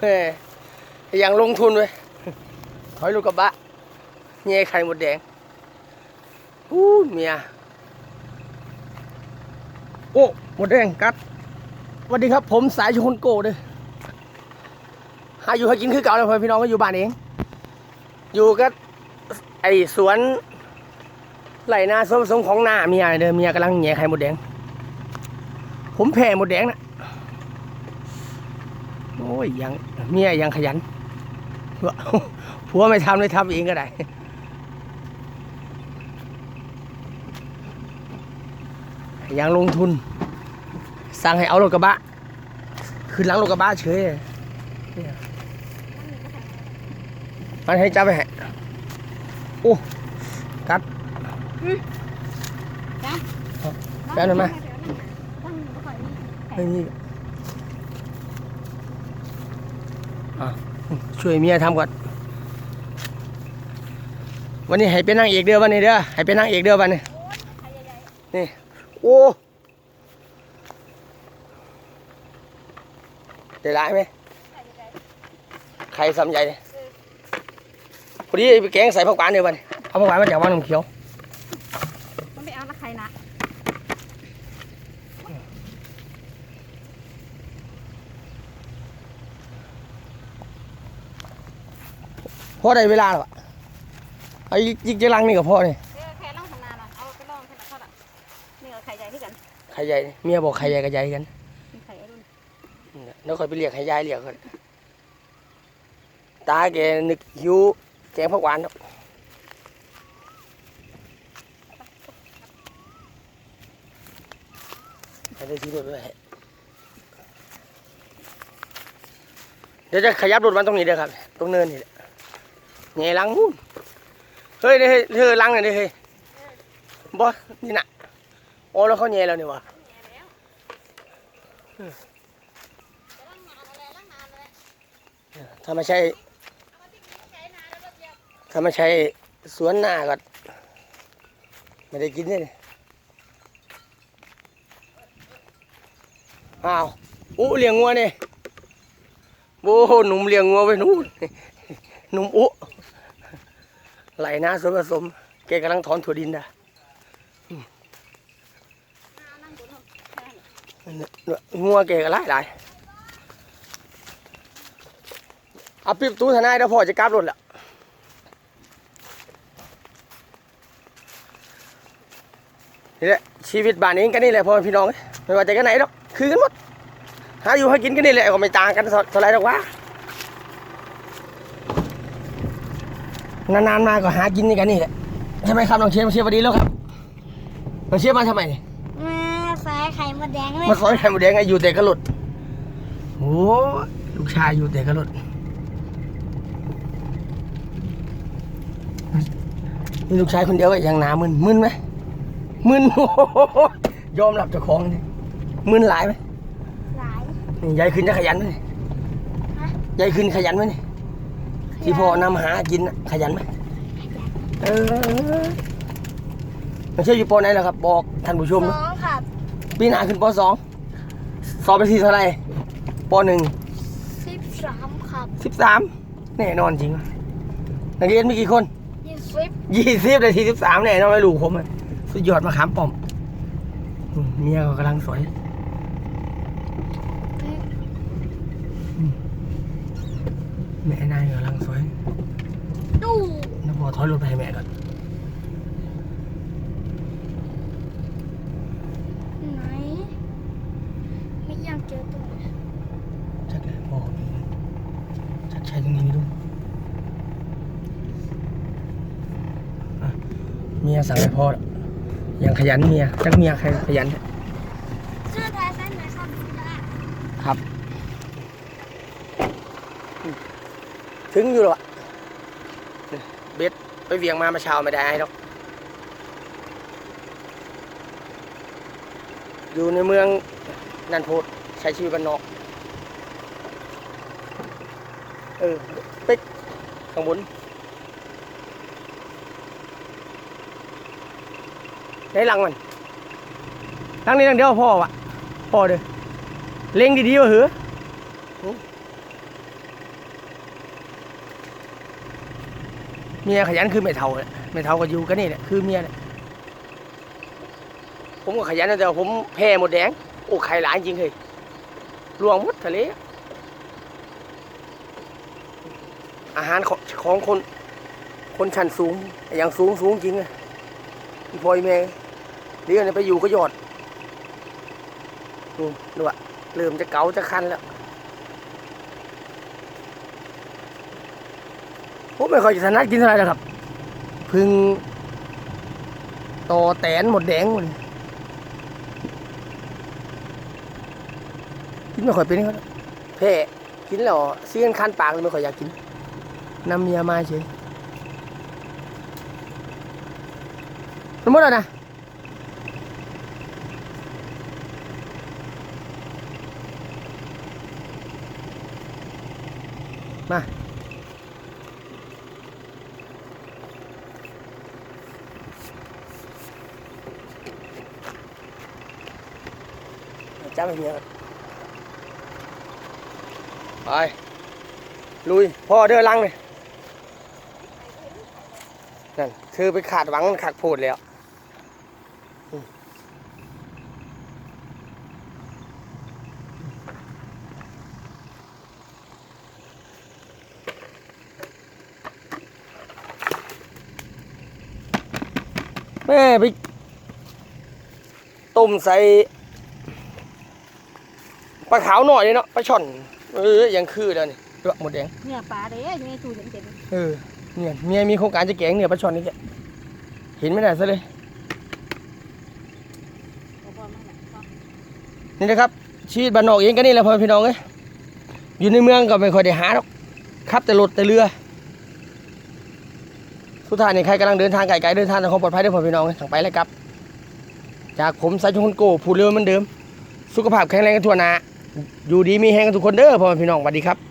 เฮ้ยยังลงทุนเว้ยถอยลูกกระบะเงี้ยไข่หมดแดงอู้เมียโอ้หมดแดงกัดสวัสดีครับ ผมสายชนโกเด้อหาอยู่ให้กินคือเก่าเลยพ่อพี่น้องก็อยู่บ้านเอง อยู่ก็ไอสวนไหลนาสวนผสมของหน้าเมียเด้อเมียกำลังแง่ไข่หมดแดง ผมแผ่หมดแดงนะ โอ้ยยังเมียยังขยันผัวผัวไม่ทำเลยทำเองก็ได้ยังลงทุน สั่งให้เอารถกระบะขึ้นหลังรถกระบะเฉยเนี่ยมันให้จับไปให้โอ้กัดจ้ะแป๊บนึงมาตั้งบ่ค่อยมีไม่มีอะ ช่วยเมียทำก่อน วันนี้ให้เป็นนางเอกเด้อวันนี้เด้อให้เป็นนางเอกเด้อวันนี้ใครใหญ่นี่ โอ้ได้ร้ายไหมๆใครใหญ่ใครสำใหญ่เนี่ยพอดีไปแกงใส่ผักหวานเดียววันนี้เอาผักหวานมาจากว่านนมเขียวๆมันไม่เอาละใครนะ พ่อได้เวลาแล้วอะไอ้ยิกจะลังนี่กับพ่อนี่เออแค่ลองทำนานอะเอาไปลองขนาดเท่าไหร่นี่ก็ใครใหญ่ที่กันใครใหญ่นี่เมียบอกใครใหญ่กับใหญ่กันมีใครรุ่นแล้วค่อยไปเรียกให้ยายเรียกเขาตาแกนึกหิวแกงผักหวานเนาะให้ได้ที่รถด้วยเดี๋ยวจะขยับรถมันตรงนี้เด้อครับ ตรงเนินนี่แหละ ไงลังนู่นเฮ้ยเดี๋ยวเฮ้ยเธอลังหน่อยดิเฮ้ยบอสนี่น่ะโอ้แล้วเขาแง่แล้วนี่วะล้างนานอะถ้าไม่ใช่เอาใช้ถ้าไม่ใช่สวนหน้าก็ไม่ได้กินเลยอ้าวอู้เลี้ยงงัวนี่โอ้โหหนุ่มเลี้ยงงัวไปนู่นหนุ่มอู้ ไหลนาสวนผสมแกกำลังถอนถั่วดินนะอ่านั่งบนห้องแค่นั้นงัวแกก็หลายหลายเอาปิดประตูทนายเดี๋ยวพ่อจะกลับรถแล้วนี่แหละชีวิตบ้านเองกันนี่แหละพ่อพี่น้องไม่ว่าจะกันไหนหรอกคือกันหมดหาอยู่ให้กินกันนี่แหละก็ไม่ต่างกันเท่าไหรหรอกวะ นานๆมาก็หากินกันนี่แหละใช่ไหมครับน้องเชียร์น้องเชียร์สวัสดีแล้วครับน้องเชียร์มาทำไมเนี่ยมาสายไข่มดแดงเลยมาสอนไข่หมดแดงไงอยู่แต่กระหลุดโอ้ลูกชายอยู่แต่กระหลุดนี่ลูกชายคนเดียวก็ยังหนามึนมึนไหมมึนโอ้โหยอมรับเจ้าของนี่มึนหลายไหมหลายนี่ยายขึ้นจะขยันไหมนี่ฮะยายขึ้นขยันไหมนี่ ที่พ่อนำหากินน่ะขยันไหมเออไม่ใช่อยู่ปอไหนแล้วครับ บอกท่านผู้ชมสนะองครับปีหน้าขึ้นปสองสอบไปที่เท่าไหร่ปหนึ่งสิบสามครับสิบสามแน่นอนจริงวะนักเรียนมีกี่คน ยี่สิบยี่สิบเลยทีสิบสามแน่นอนไม่รู้ผมอะสุดยอดมาขามป้อมอืมเมียก็กำลังสวย แม่นายก็กำลังสวยดูน้าพอถอยรถไปให้แม่ก่อนไหน ไม่อยากเจอตัวชักเลยพ่อมีชักใช้ตรงนี้ไม่รู้อะเมียสั่งให้พ่อแล้วยังขยันเมียจักเมียใครขยัน เสื้อท้ายสั้นไหนครับครับ ถึงอยู่หรอเบ็ดไปเวียงมามาเช้าไม่ได้หรอกอยู่ในเมืองนันโพดใช้ชีวิตบ้านนอก เออไปข้างบนในหลังมันหลังนี้หลังเดียวพ่อวะพ่อเด้อเล็งดีๆวะเหรอ เมียขยันคือไม่เท่าเนี่ยไม่เท่าก็อยู่กันนี่แหละคือเมียเนี่ยผมก็ขยันนะแต่ผมแพ้หมดแดง โอ้ไข่หลายจริงเลยรวงมดทะเล อาหารของของคน คนชั้นสูง อย่างสูงสูงจริงอะอีพอยแม่เดี๋ยวไปอยู่ก็ยอดดูดูอะเริ่มจะเกาจะคันแล้ว ผมไม่ค่อยจะถนัดกินเท่าไหร่แล้วครับ พึ่งโตอแตนหมดแดงหมดกินไม่ค่อยเป็นครับแพ้กินแล้วเสียนคันปากเลยไม่ค่อยอยากกินน้ำเมียมาเฉยมันหมดแล้วนะมา จ้าไปเมียก่อนไปลุยพ่อเดินลังเลยนั่นคือไปขาดหวังขาดโพดแล้วแม่ไปต้มใส่ ปลาขาวหน่อยเลยเนาะปลาช่อน เออยังคือแล้วนี่ตัวหมดแดงเนี่ยปลาเด้ยังไงตูเห็นเต็มเออเนี่ยเมียมีโครงการจะแกงเนี่ยปลาช่อนนี่แกเห็นไม่ได้ซะเลยเอาบอลมาหน่อยนี่นะครับชีวิตบ้านนอกเองก็นี่แหละพ่อพี่น้องเอ้ยอยู่ในเมืองก็ไม่ค่อยได้หาหรอกขับแต่รถแต่เรือสุดท้ายนี่ใครกำลังเดินทางไกลๆเดินทางทางความปลอดภัยเด้วยพ่อพี่น้องเอ้ยทางไปเลยครับ จากผมสายชนคนโก้พูดเร็วเหมือนเดิม สุขภาพแข็งแรงกันทั่วหน้า อยู่ดีมีแห้งกันทุกคนเด้อพ่อพี่น้องสวัสดีครับ